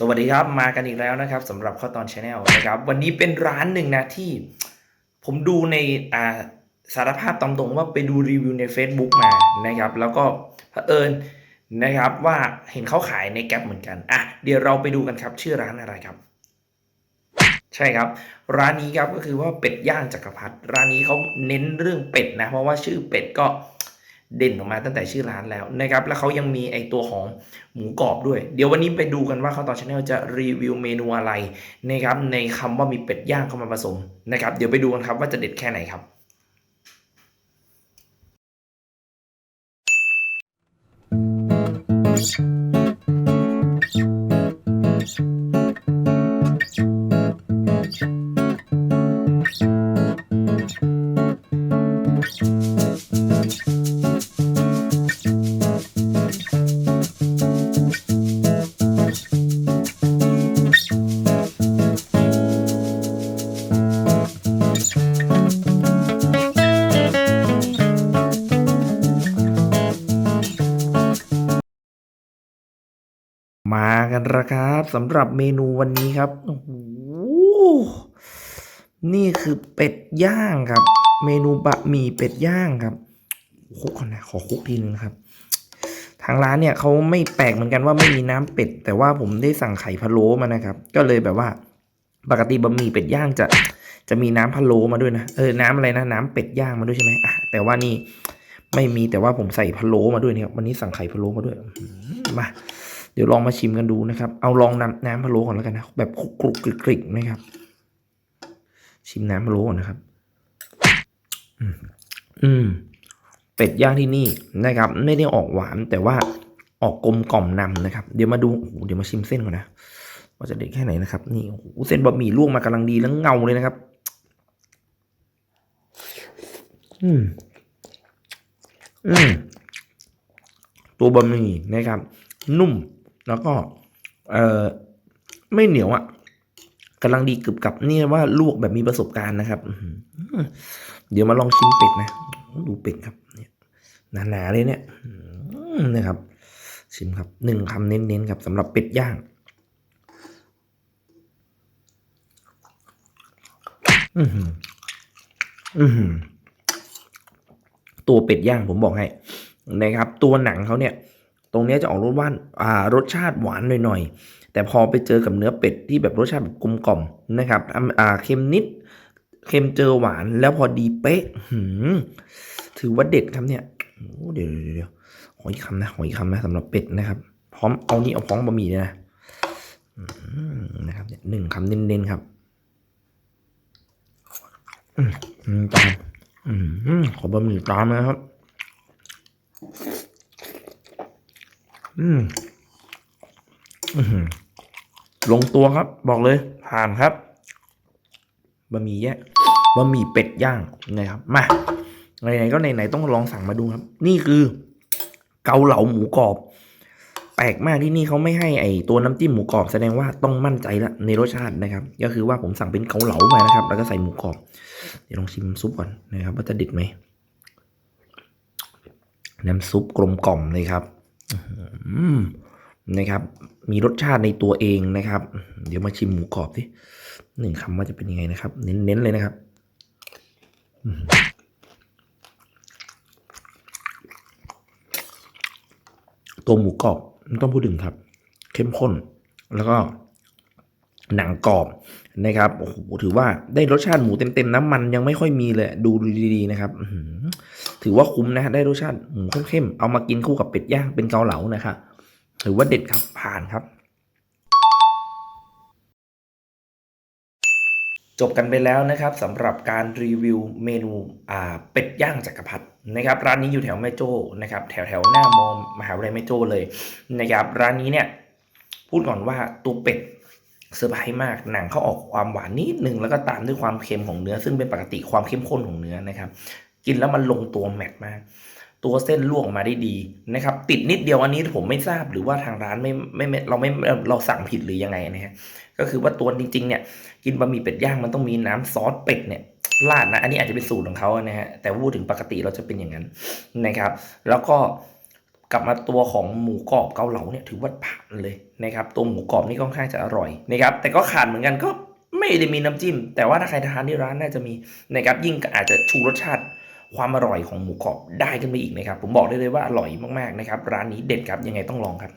สวัสดีครับมากันอีกแล้วนะครับสำหรับข้าวตอนชาแนลนะครับวันนี้เป็นร้านหนึ่งนะที่ผมดูในอ่าสารภาพตามตรงว่าไปดูรีวิวใน Facebook มานะครับ แล้วก็เผอิญนะครับว่าเห็นเขาขายในแก๊ปเหมือนกันอะเดี๋ยวเราไปดูกันครับชื่อร้านอะไรครับ ใช่ครับ ร้านนี้ครับก็คือว่าเป็ดย่างจักรพรรดิร้านนี้เขาเน้นเรื่องเป็ดนะเพราะว่าชื่อเป็ดก็ เด่นออกมาตั้งแต่ชื่อร้านแล้วนะครับ แล้วเขายังมีไอตัวของหมูกรอบด้วย เดี๋ยววันนี้ไปดูกันว่าเขาตอนชาแนลจะรีวิวเมนูอะไรนะครับ ในคำว่ามีเป็ดย่างเข้ามาผสมนะครับ เดี๋ยวไปดูกันครับว่าจะเด็ดแค่ไหนครับ มากันละครับสำหรับเมนูวันนี้ครับโอ้โหนี่คือเป็ดย่างครับ เมนูบะหมี่เป็ดย่างครับคุกก่อนนะขอคุกทีนึงนะครับ ทางร้านเนี่ยเขาไม่แปลกเหมือนกันว่าไม่มีน้ำเป็ด แต่ว่าผมได้สั่งไข่พะโล้มานะครับ ก็เลยแบบว่า ปกติบะหมี่เป็ดย่างจะจะมีน้ำพะโล้มาด้วยนะเออน้ำอะไรนะน้ำเป็ดย่างมาด้วยใช่ไหมอะแต่ว่านี่ไม่มีแต่ว่าผมใส่พะโล้มาด้วยเนี่ยวันนี้สั่งไข่พะโล้มาด้วยมา ดี๋ยวลองมาชิมกันดูนะครับ เอาลองน้ำน้ำพะโล้ก่อนแล้วกันนะ แบบกคลุกกริกนะครับ ชิมน้ำพะโล้ก่อนนะครับอืมอืมเป็ดย่างที่นี่นะครับ ไม่ได้ออกหวานแต่ว่าออกกลมกล่อมนำนะครับ เดี๋ยวมาดูโอ้โหเดี๋ยวมาชิมเส้นก่อนนะว่าจะเด็ดแค่ไหนนะครับ นี่โอ้โหเส้นบะหมี่ลวกมากำลังดีแล้วเงาเลยนะครับ อืมอืมตัวบะหมี่นะครับ นุ่ม แล้วก็เออไม่เหนียวอะ่ะกำลังดีกึบกับนี่ว่าลวกแบบมีประสบการณ์นะครับเดี๋ยวมาลองชิมเป็ดนะ ดูเป็ดครับเนี่ยหนาๆเลยเนี่ยนะครับ ชิมครับหนึ่งคำเน้นๆครับสำหรับเป็ดย่างอือหืออือหือตัวเป็ดย่างผมบอกให้นะครับ ตัวหนังเขาเนี่ย ตรงนี้จะออกรสหวานอ่ารสชาติหวานหน่อยๆ แต่พอไปเจอกับเนื้อเป็ดที่แบบรสชาติแบบกลมกล่อมนะครับอ่าเค็มนิด เค็มเจอหวานแล้วพอดีเป๊ะหืมถือว่าเด็ดครับเนี่ยโอ้เดี๋ยวเดี๋ยวเดี๋ยวขออีกคำนะขออีกคำนะสำหรับเป็ดนะครับ พร้อมเอานี่เอาพร้อมบะหมี่เลยนะนะครับเนี่ยหนึ่งคำเน้นๆครับอืมอืมตามอืมขอบะหมี่ตามนะครับ อืมลงตัวครับ บอกเลย ผ่านครับบะหมี่แยะบะหมี่เป็ดย่างนะครับมาไหนๆก็ไหนๆต้องลองสั่งมาดูครับ นี่คือ เกาเหลาหมูกรอบ แปลกมากที่นี่เขาไม่ให้ไอตัวน้ำจิ้มหมูกรอบแสดงว่าต้องมั่นใจละในรสชาตินะครับ ก็คือว่าผมสั่งเป็นเกาเหลามานะครับ แล้วก็ใส่หมูกรอบ เดี๋ยวลองชิมซุปก่อนนะครับ ว่าจะเด็ดไหมน้ำซุปกลมกล่อมเลยครับ นะครับ มีรสชาติในตัวเองนะครับ เดี๋ยวมาชิมหมูกรอบสิหนึ่งคำว่าจะเป็นยังไงนะครับ เน้นๆเลยนะครับตัวหมูกรอบไม่ต้องพูดถึงครับ เข้มข้นแล้วก็ หนังกรอบนะครับโอ้โหถือว่าได้รสชาติหมูเต็มๆน้ำมันยังไม่ค่อยมีเลยดูดีๆนะครับถือว่าคุ้มนะได้รสชาติหมูเข้มๆเอามากินคู่กับเป็ดย่างเป็นเกาเหลานะครับถือว่าเด็ดครับผ่านครับ จบกันไปแล้วนะครับสำหรับการรีวิวเมนูอ่าเป็ดย่างจักรพรรดินะครับ ร้านนี้อยู่แถวแม่โจ้นะครับ แถวแถวหน้ามอมหาวิทยาลัยแม่โจ้เลยนะครับ ร้านนี้เนี่ยพูดก่อนว่าตัวเป็ด เซอร์ไพรส์มากหนังเขาออกความหวานนิดนึงแล้วก็ตามด้วยความเค็มของเนื้อ ซึ่งเป็นปกติความเข้มข้นของเนื้อนะครับ กินแล้วมันลงตัวแมทมาก ตัวเส้นลวกออกมาได้ดีนะครับ ติดนิดเดียวอันนี้ผมไม่ทราบหรือว่าทางร้านไม่ไม่เราไม่เราสั่งผิดหรือยังไงนะฮะก็คือว่าตัวจริง ๆ เนี่ย กินบะหมี่เป็ดย่างมันต้องมีน้ำซอสเป็ดเนี่ยราดนะอันนี้อาจจะเป็นสูตรของเขานะฮะแต่พูดถึงปกติเราจะเป็นอย่างนั้นนะครับ แล้วก็ กลับมาตัวของหมูกรอบเกาเหลาเนี่ยถือว่าผ่านเลยนะครับตัวหมูกรอบนี่ค่อนข้างจะอร่อยนะครับแต่ก็ขาดเหมือนกันก็ไม่ได้มีน้ำจิ้ม แต่ว่าถ้าใครทานที่ร้านน่าจะมีนะครับยิ่งอาจจะชูรสชาติความอร่อยของหมูกรอบได้ขึ้นไปอีกนะครับผมบอกได้เลยว่าอร่อยมากๆนะครับร้านนี้เด็ดครับยังไงต้องลองครับ